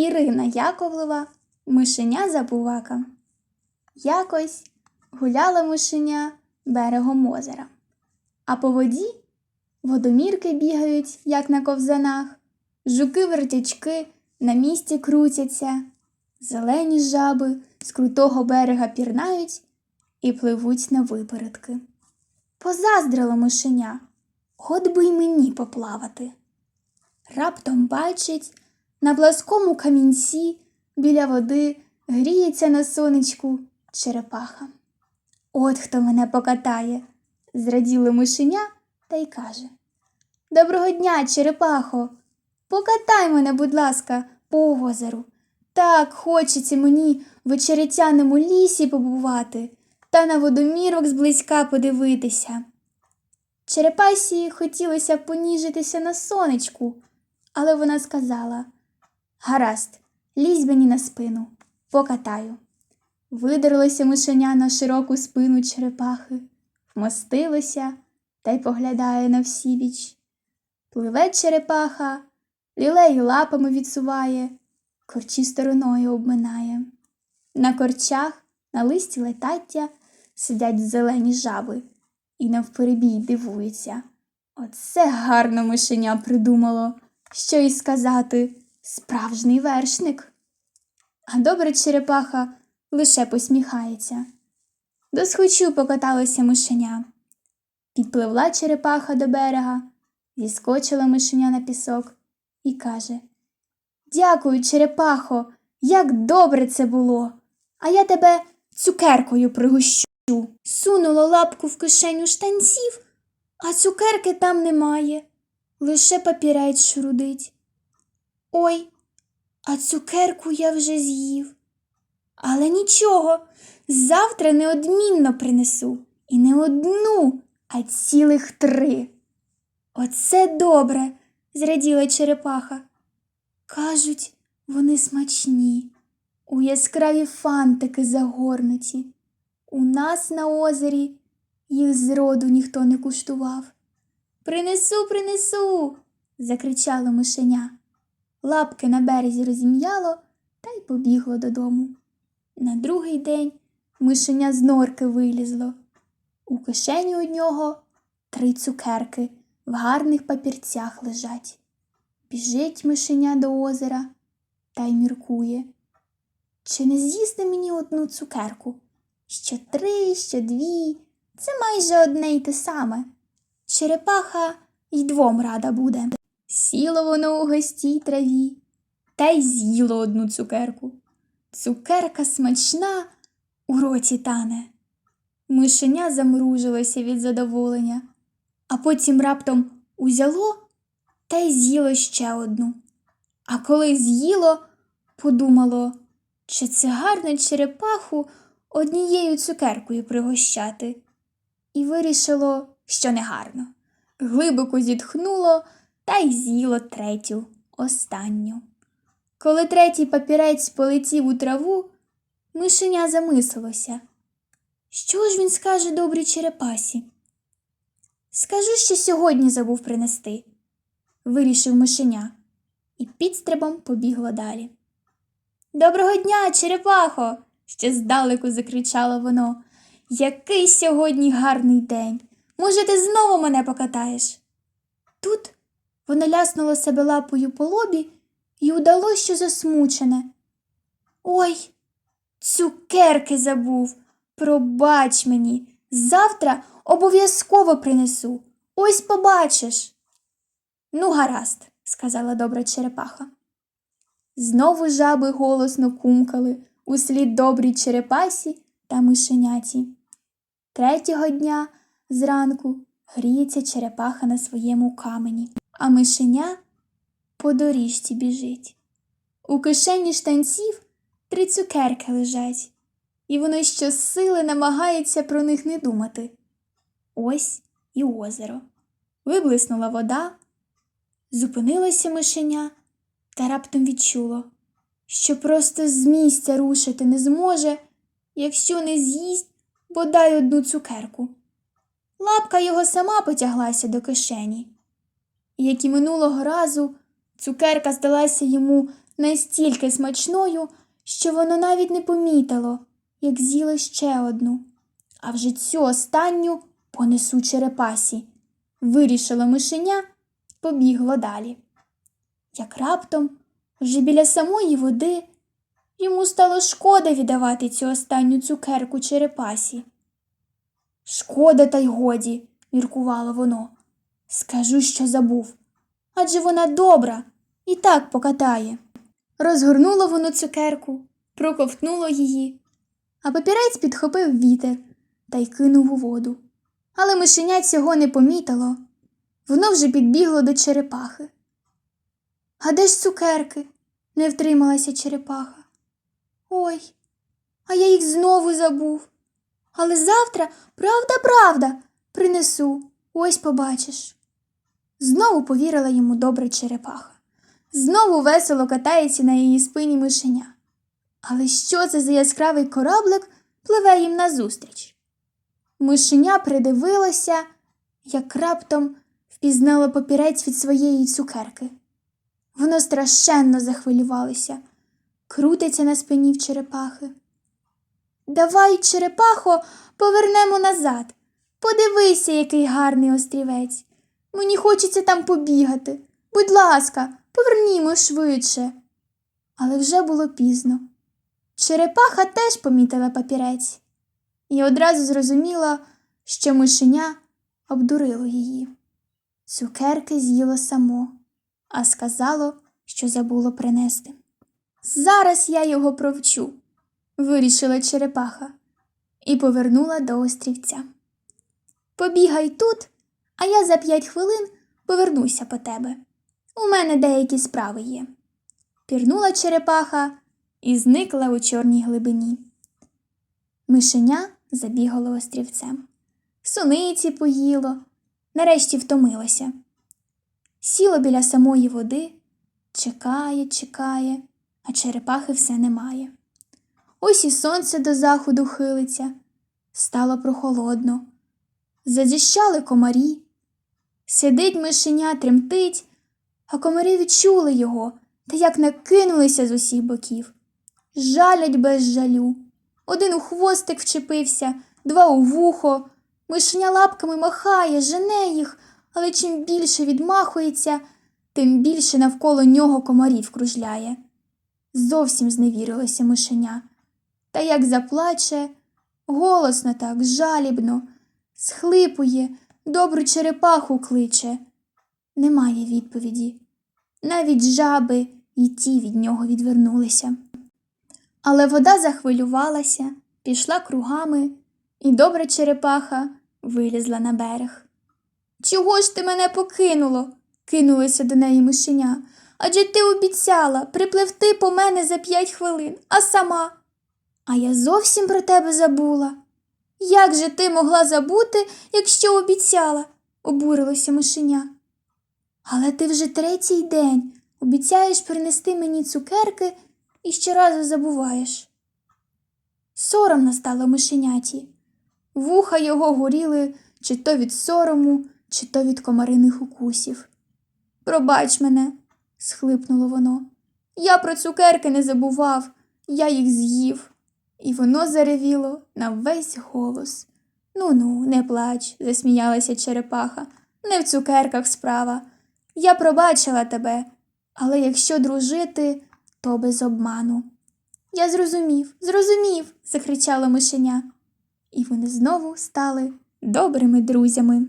Ірина Яковлева, мишеня забувака. Якось гуляла мишеня берегом озера, а по воді водомірки бігають, як на ковзанах, жуки-вертячки на місці крутяться, зелені жаби з крутого берега пірнають і пливуть на випередки. Позаздрила мишеня, от би й мені поплавати. Раптом бачить, на пласкому камінці біля води гріється на сонечку черепаха. От хто мене покатає, зраділо мишеня та й каже. Доброго дня, черепахо! Покатай мене, будь ласка, по озеру. Так хочеться мені в очеретяному лісі побувати та на водомірок зблизька подивитися. Черепасі хотілося поніжитися на сонечку, але вона сказала Гаразд, лізь мені на спину, покатаю. Видерлося мишеня на широку спину черепахи, вмостилося та й поглядає на всібіч. Пливе черепаха, лілеї лапами відсуває, корчі стороною обминає. На корчах, на листі летаття сидять зелені жаби і навперебій дивуються. Оце гарно мишеня придумало, що й сказати, справжній вершник. А добре черепаха лише посміхається. Досхочу покаталося мишеня. Підпливла черепаха до берега, зіскочила мишеня на пісок і каже Дякую, черепахо, як добре це було. А я тебе цукеркою пригощу. Сунула лапку в кишеню штанців, а цукерки там немає. Лише папірець шрудить. Ой, а цукерку я вже з'їв. Але нічого, завтра неодмінно принесу. І не одну, а цілих три. Оце добре, зраділа черепаха. Кажуть, вони смачні, у яскраві фантики загорнуті. У нас на озері їх зроду ніхто не куштував. Принесу, принесу. закричало мишеня. Лапки на березі розім'яло та й побігло додому. На другий день мишеня з норки вилізло. У кишені у нього три цукерки в гарних папірцях лежать. Біжить мишеня до озера та й міркує. Чи не з'їсти мені одну цукерку? Що три, що дві, це майже одне й те саме. Черепаха й двом рада буде. Сіло воно у гостій траві та й з'їло одну цукерку. Цукерка смачна у роті тане. Мишеня замружилося від задоволення, а потім раптом узяло та й з'їло ще одну. А коли з'їло, подумало, чи це гарно черепаху однією цукеркою пригощати, і вирішило, що негарно. Глибоко зітхнуло та й з'їло третю, останню. Коли третій папірець полетів у траву, мишеня замислилося. Що ж він скаже добрій черепасі? Скажу, що сьогодні забув принести, вирішив мишеня і підстрибом побігло далі. Доброго дня, черепахо! ще здалеку закричало воно. Який сьогодні гарний день. Може, ти знову мене покатаєш? Тут воно ляснуло себе лапою по лобі і удалось, що засмучене. Ой, цукерки забув. Пробач мені, завтра обов'язково принесу. Ось побачиш. Ну, гаразд, сказала добра черепаха. Знову жаби голосно кумкали услід добрій черепасі та мишеняті. Третього дня зранку гріється черепаха на своєму камені, а мишеня по доріжці біжить. У кишені штанців три цукерки лежать, і воно щосили намагається про них не думати. Ось і озеро. Виблиснула вода, зупинилося мишеня та раптом відчуло, що просто з місця рушити не зможе, якщо не з'їсть бодай одну цукерку. Лапка його сама потяглася до кишені. Як і минулого разу, Цукерка здалася йому настільки смачною, що воно навіть не помітило, як з'їло ще одну. А вже цю останню понесу черепасі. Вирішило мишеня, побігло далі. Як раптом, вже біля самої води, йому стало шкода віддавати цю останню цукерку черепасі. Шкода, та й годі, міркувало воно. Скажу, що забув. Адже вона добра і так покатає. Розгорнуло воно цукерку, проковтнуло її, а папірець підхопив вітер та й кинув у воду. Але мишеня цього не помітило. Воно вже підбігло до черепахи. А де ж цукерки? не втрималася черепаха. Ой, а я їх знову забув. Але завтра, правда, правда, принесу, ось побачиш. Знову повірила йому добра черепаха. Знову весело катається на її спині мишеня. Але що це за яскравий кораблик пливе їм назустріч? Мишеня придивилося, як раптом впізнало папірець від своєї цукерки. Воно страшенно захвилювалося, крутиться на спині в черепахи. Давай, черепахо, повернемо назад. Подивися, який гарний острівець. Мені хочеться там побігати. Будь ласка, повернімо швидше. Але вже було пізно. Черепаха теж помітила папірець і одразу зрозуміла, що мишеня обдурило її. Цукерки з'їло само, а сказало, що забуло принести. Зараз я його провчу, вирішила черепаха і повернула до острівця. Побігай тут, а я за п'ять хвилин повернуся по тебе. У мене деякі справи є. Пірнула черепаха і зникла у чорній глибині. Мишеня забігало острівцем. Суниці поїло, нарешті втомилося. Сіло біля самої води, чекає, чекає, а черепахи все немає. Ось і сонце до заходу хилиться, стало прохолодно. Зазіщали комарі. Сидить мишеня, тремтить, а комарі відчули його та як накинулися з усіх боків. Жалять без жалю. Один у хвостик вчепився, два у вухо. Мишеня лапками махає, жене їх, але чим більше відмахується, тим більше навколо нього комарів кружляє. Зовсім зневірилося мишеня. Та як заплаче, голосно так, жалібно, схлипує, добру черепаху кличе. Немає відповіді. Навіть жаби і ті від нього відвернулися. Але вода захвилювалася, пішла кругами, і добра черепаха вилізла на берег. Чого ж ти мене покинуло? кинулося до неї мишеня. Адже ти обіцяла припливти по мене за п'ять хвилин, а сама. А я зовсім про тебе забула. Як же ти могла забути, якщо обіцяла? обурилося мишеня. Але ти вже третій день обіцяєш принести мені цукерки і щоразу забуваєш. Соромно стало мишеняті. Вуха його горіли чи то від сорому, чи то від комариних укусів. Пробач мене, схлипнуло воно. Я про цукерки не забував, я їх з'їв. І воно заревіло на весь голос. Ну ну, не плач, засміялася черепаха. Не в цукерках справа. Я пробачила тебе, але якщо дружити, то без обману. Я зрозумів, зрозумів, закричало мишеня. І вони знову стали добрими друзями.